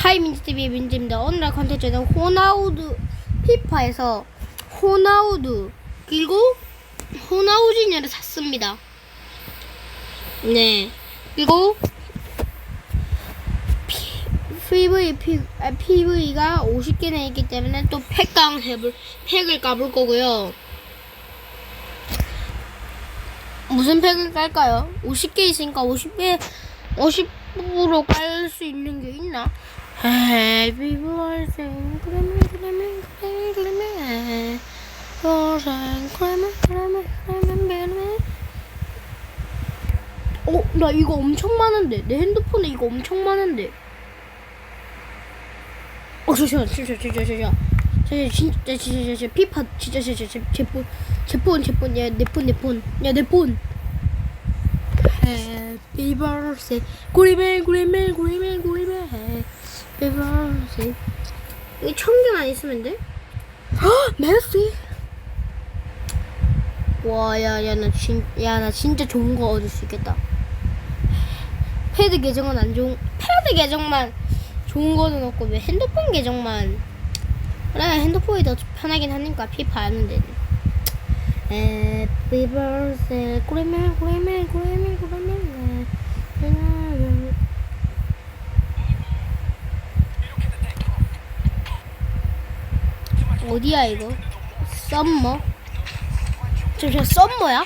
하이 민지TV의 민지입니다. 오늘의 컨텐츠는 호나우두 피파에서 호나우두 그리고 호나우지니를 샀습니다. 네. 그리고 PV, PV가 50개나 있기 때문에 또 팩강 해볼, 팩을 까볼 거고요. 무슨 팩을 깔까요? 50개 있으니까 50개, 50으로 깔수 있는 게 있나? Happy birthday, grandma, grandma, grandma, grandma. Birthday, grandma, grandma, grandma, grandma. 어, 나 이거 엄청 많은데. 내 핸드폰에 이거 엄청 많은데. 어, 잠시만, 잠시만, 잠시만, 잠시만. 잠시만, 진짜, 진짜, 진짜, 피파, 진짜, 진짜, 제, 제 폰, 제 폰, 제 폰, 야, 내 폰, 내 폰, 야, 내 폰. Happy birthday, 구리맨, 구리맨, 구리맨, 구리맨. Happy birthday. 이천 개만 있으면 돼? 헉, 메시. 와, 야, 야, 나 진, 야, 나 진짜 좋은 거 얻을 수 있겠다. 패드 계정은 안 좋은, 패드 계정만 좋은 거는 없고 왜 핸드폰 계정만 그래 핸드폰이 더 편하긴 하니까 피파 하는데 Happy birthday 구레멜 구레멜 구레멜 구레멜 어디야 이거 썸머 저, 저 썸머야?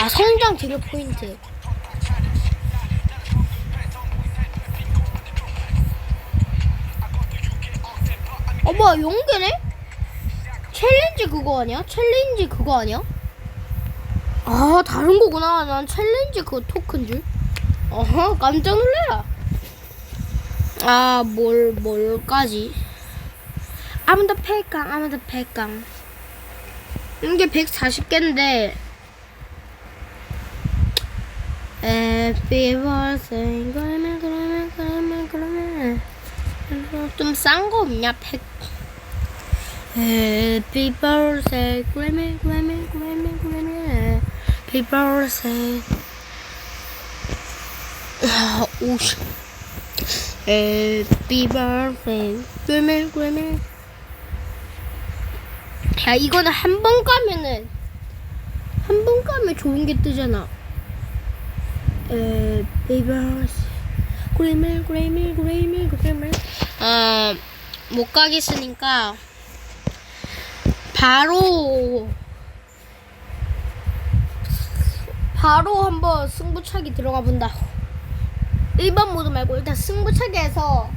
아 성장 재료 포인트 어머 용계네? 챌린지 그거 아니야? 챌린지 그거 아니야? 아 다른 거구나 난 챌린지 그 토큰 줄 어허 깜짝 놀래라 아 뭘 뭘까지 아무도 패강 아무도 패강 이게 140개인데. Happy birthday. 그러면 그러면 그러면 그러면. 좀 싼 거 없냐 팩 Happy birthday. 그러면 그러면 그러면 그러면. Happy birthday. 아, 오씨 Happy birthday. 그러면 그러면 야 이거는 한 번 까면은 한 번 까면 좋은 게 뜨잖아. 에 베이버스 그레밀 그레밀 그레밀 그레밀 어못 가겠으니까 바로 바로 한번 승부차기 들어가 본다. 일반 모드 말고 일단 승부차기에서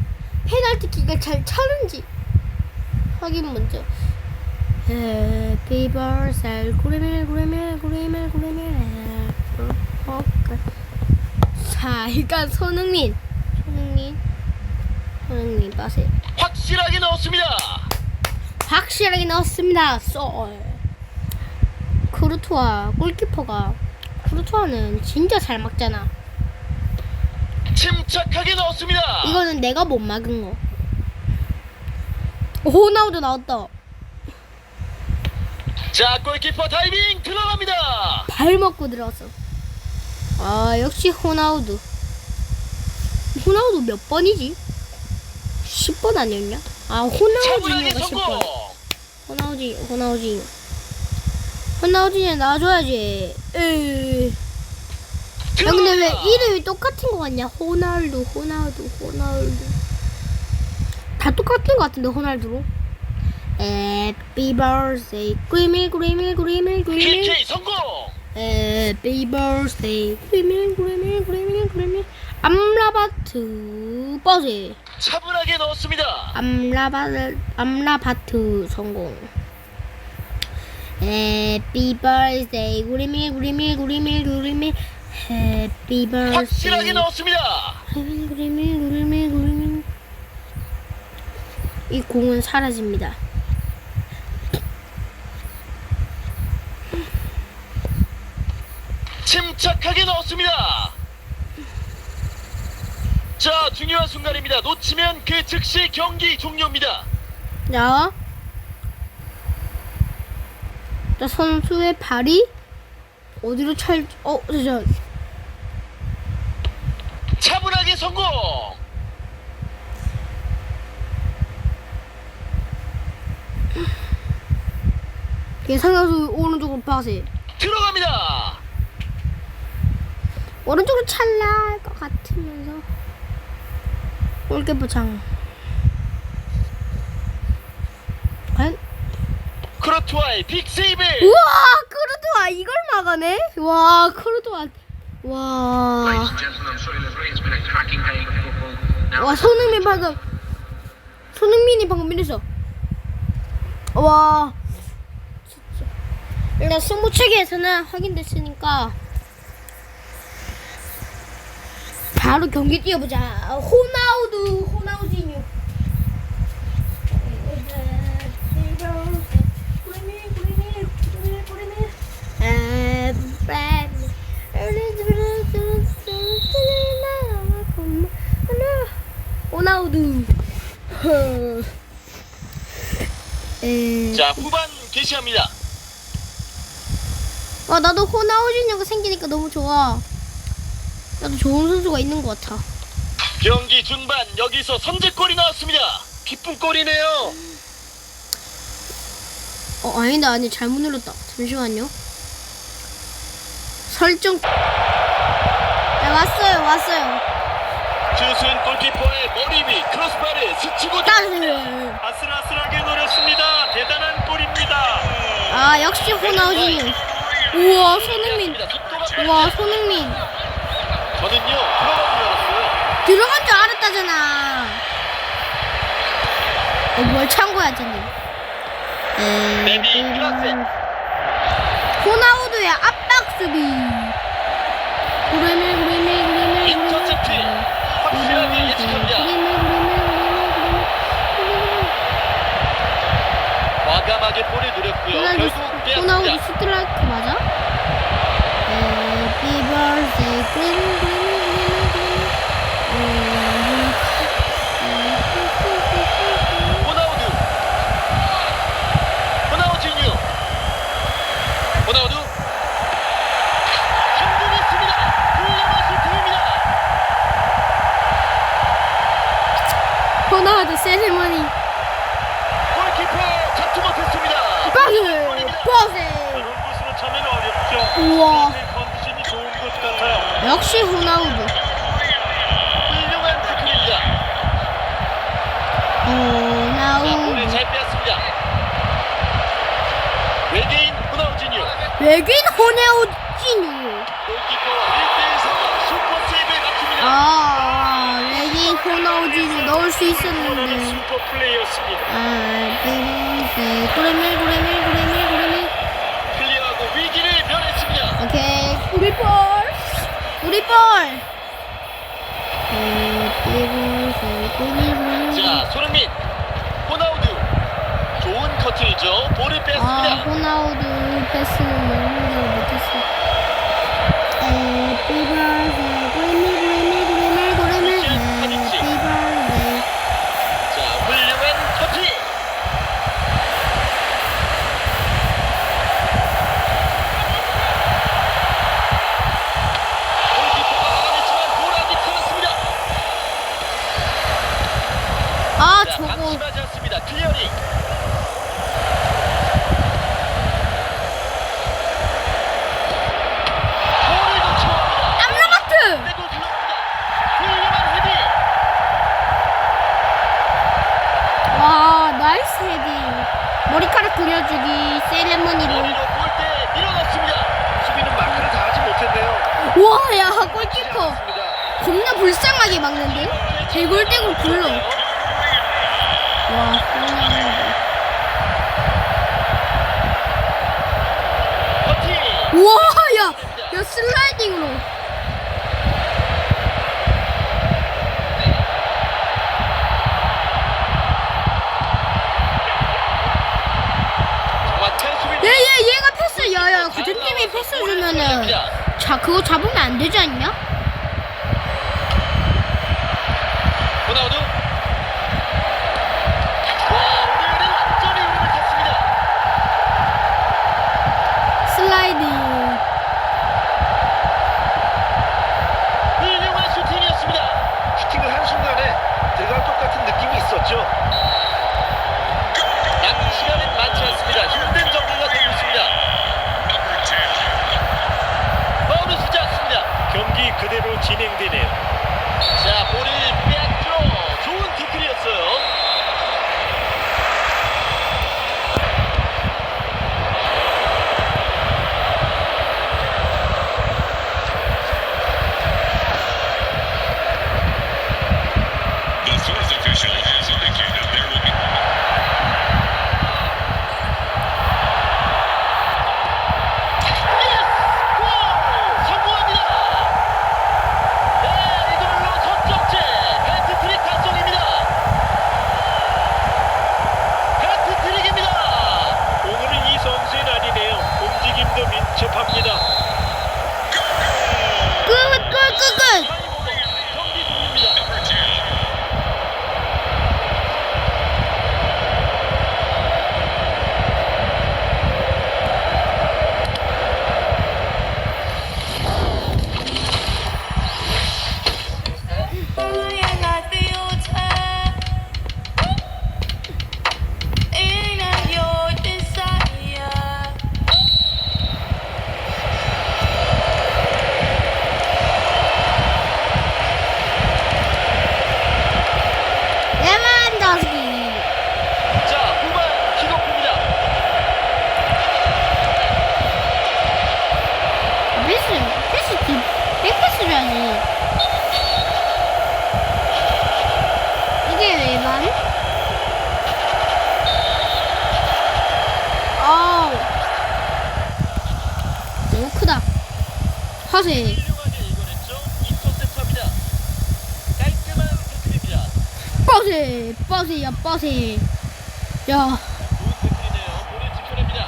페널티킥을 잘 차는지 확인 먼저 Happy birthday 구레밀 구레밀 구레밀 구레밀. 어, 자 일단 손흥민. 손흥민. 손흥민 빠세 확실하게 넣었습니다. 확실하게 넣었습니다. 쏠. 크루투아 골키퍼가 크루투아는 진짜 잘 막잖아. 침착하게 넣었습니다. 이거는 내가 못 막은 거. 호나우도 나왔다 자, 골키퍼 다이빙 들어갑니다. 발 먹고 들어갔어. 아 역시 호나우두. 호나우두 몇 번이지? 10번 아니었냐? 아 차분하게 성공. 10번. 호나우지 호나우지. 호나우지니 나와줘야지. 에이. 야 근데 왜 들어갑니다. 이름이 똑같은 거 같냐? 호날두 호날두 호날두. 다 똑같은 거 같은데 호날두로. Happy birthday. 그리밀 그리밀 그리밀 그리밀. PK 성공. Happy birthday. 그리밀 그리밀 그리밀 그리밀. 암라바트 버지. 차분하게 넣었습니다. 암라바트 암라바트 성공. Happy birthday. 그리밀 그리밀 그리밀 그리밀. Happy birthday. 확실하게 넣었습니다. 그리밀 그리밀 그리밀 그리밀. 이 공은 사라집니다. 침착하게 넣었습니다. 자, 중요한 순간입니다. 놓치면 그 즉시 경기 종료입니다. 자. 자, 선수의 발이 어디로 찰, 어, 저, 저. 차분하게 성공! 예상해서 오른쪽으로 빠세. 들어갑니다! 오른쪽으로 찰나할 것 같으면서 골키퍼 장. 과연? 크로트와의 빅 세이브. 우와 크루도아 이걸 막아내? 와 크루도아 와. 와 손흥민 방금 손흥민이 방금 밀렸어. 와 진짜 일단 승부체계에서는 확인됐으니까 바로 경기 뛰어보자. 호나우두 호나우디뉴. 호나우두. 에. 자 후반 개시합니다. 와 나도 호나우디뉴가 생기니까 너무 좋아. 나도 좋은 선수가 있는 것 같아. 경기 중반 여기서 선제골이 나왔습니다. 기쁜 골이네요. 어 아니다 아니 잘못 눌렀다. 잠시만요. 설정. 네 왔어요 왔어요. 주순 골키퍼의 머리 위 크로스바를 스치고 따세요. 아슬아슬하게 노렸습니다. 대단한 골입니다. 아 역시 호나우디뉴. 우와 손흥민. 우와 손흥민. 저는요 들어가고 알았어요. 들어간 줄 알았다잖아. 어, 뭘 참고야, 쟤는. 에, 네비 음, 클라스. 호나우두의 압박 수비. 구레밀, 구레밀, 구레밀. 인터셉트 확실하게 예측합니다. 과감하게 볼을 노렸고요. 결국 호나우두 빼앗습니다. 스트라이크 맞아? Happy birthday, 구레밀, 구레밀, 구레밀, 구레밀. 호나우두 호나우지뉴 호나우두 성공했습니다. 훌륭한 슈팅입니다. 호나우두 세리머니. 골키퍼 잡지 못했습니다. 빠세! 빠세! 이런 곳으로 차면 어렵죠. 우와. 컨디션이 좋은 것 같아요. 역시 호나우두. 훌륭한 태클입니다. 자, 호나우두. 잘 빼앗습니다. 외계인 호나우지뉴 외계인 호나우디뉴. 골키퍼와 1대1 상황 슈퍼 세이브에 막힙니다. 아, 외계인 호나우디뉴 넣을 수 있었는데. 슈퍼 플레이였습니다. 아, 네, 구레밀, 구레밀, 구레밀, 구레밀. 클리어하고 위기를 면했습니다. 오케이. 우리 볼. 우리 볼. 구레밀, 구레밀. 자, 손흥민, 호나우두, 좋은 커트이죠. 볼을 아, 뺐습니다. 호나우두 패스는 너무 못했어. Happy birthday, 구레밀, 구레밀, 구레밀, 구레밀. Happy birthday. 자, 훌륭한 커트. 골키퍼가 막아냈지만 볼 아직 살았습니다. 아, 자, 저거. 방심하지 않습니다. 클리어링. 볼을 놓칩니다. 암라바트! 그래도 들어옵니다. 훌륭한 헤딩. 와, 나이스 헤딩. 머리카락 그려주기, 세레머니로. 머리로 골대 밀어넣습니다. 수비는 마크를 다 하지 못했네요. 와, 야, 골키퍼. 겁나 불쌍하게 막는데? 대골대골 굴러. 와. 우와, 야, 야, 슬라이딩으로. 얘, 얘, 얘가 패스, 야, 야, 팀이 패스 주면은. 자, 그거 잡으면 안 되지 않냐? 태클입니다. 빠세, 빠세야, 빠세. 야, 좋은 태클이네요. 볼을 지켜냅니다.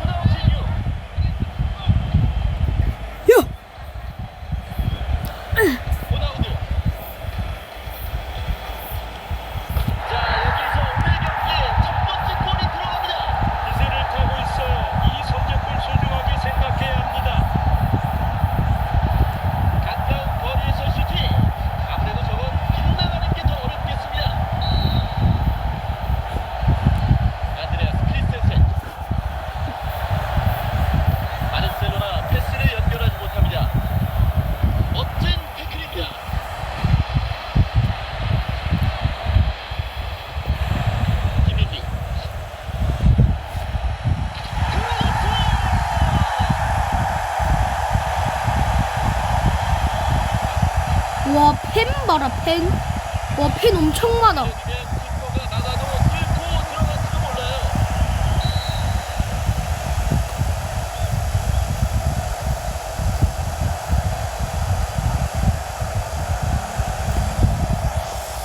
호나우진유. 야! 호나우드. 자, 여기서 오늘 경기의 첫 번째 골이 들어갑니다. 기세를 타고 있어요. 이 선제골 소중하게 생각해야 합니다. 가까운 거리에서 슈팅. 아무래도 저건 빗나가는 게 더 어렵겠습니다. 안드레아스 크리스텐센. 바르셀로나 패스를 연결하지 못합니다. 멋진 태클입니다. 김민기. 와, 펜 봐라, 펜. 와, 펜 엄청 많아. 여기면 키퍼가 나가도 뚫고 들어갈지도 몰라요.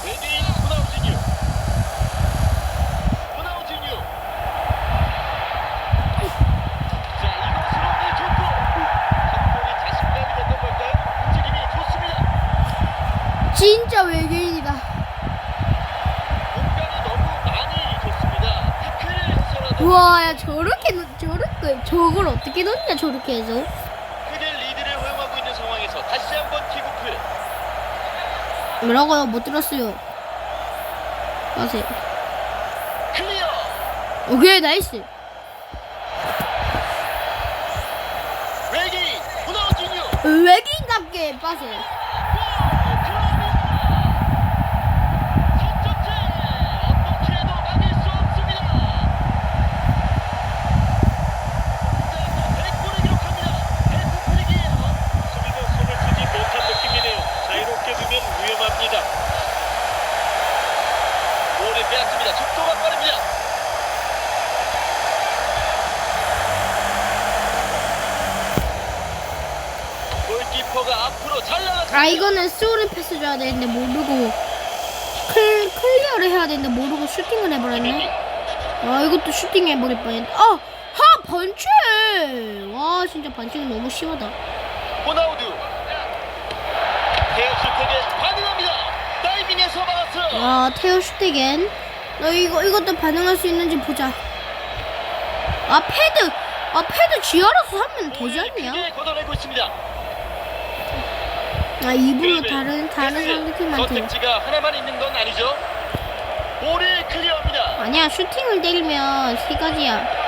외계인 호나우진유. 호나우진유. 자, 이것으로 오늘 좋고 한골이 자신감이 됐던 걸까요? 움직임이 좋습니다. 진짜 외계인이다. 공간이 너무 많이 줬습니다. 태클을 해서라도 우와, 야, 저렇게, 넣- 저렇게, 넣냐, 저렇게 해서. 크게 리드를 허용하고 있는 상황에서 다시 한번 킥오프. 뭐라고요? 못 들었어요. 빠세. 클리어. 오케이, 나이스. 외계인 호나우진유. 외계인답게 빠세. 선점체 어떻게 해도 막을 수 없습니다. 자, 대골을 기록합니다. 대포프릭이에요. 수비가 손을 쓰지 못한 느낌이네요. 자유롭게 두면 위험합니다. 볼을 빼앗습니다. 속도가 빠릅니다. 골키퍼가 앞으로 잘 나갔습니다. 아, 이거는 스오를 패스 줘야 되는데 모르고. 클, 클리어를 해야 되는데 모르고 슈팅을 해버렸네. 아, 이것도 슈팅 해버릴 뻔했다. 아, 하, 번치! 와, 진짜 반칙이 너무 심하다. 호나우두. 헤어 슈팅에 반응합니다. 다이빙에서 막았어요. 아, 테오 슈팅엔. 너 이거, 이것도 반응할 수 있는지 보자. 아, 패드! 아, 패드 지하로서 하면 되지 않냐? 아, 그리고 다른, 다른. 상대팀한테. 선택지가 하나만 있는 건 아니죠. 볼을 클리어합니다. 아니야, 슈팅을 때리면 세 가지야.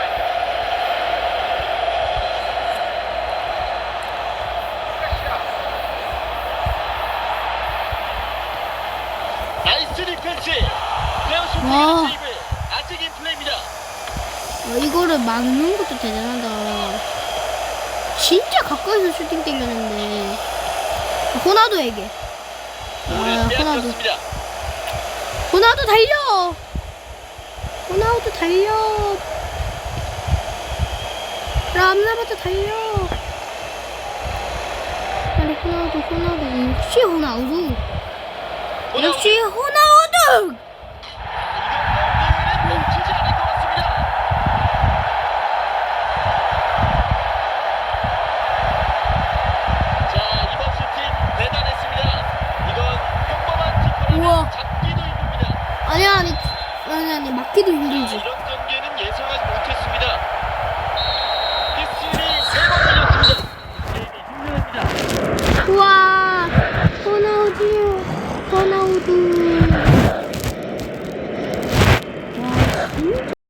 플레이입니다. 어, 이거를 막는 것도 대단하다. 진짜 가까이서 슈팅 때렸는데. 호나두에게. 볼을 아. 빼앗겼습니다. 호나두 달려! 호나우두 달려! 람나바도 달려! 빨리 호나우두, 호나우두. 역시. 호나우두. 역시 호나우두!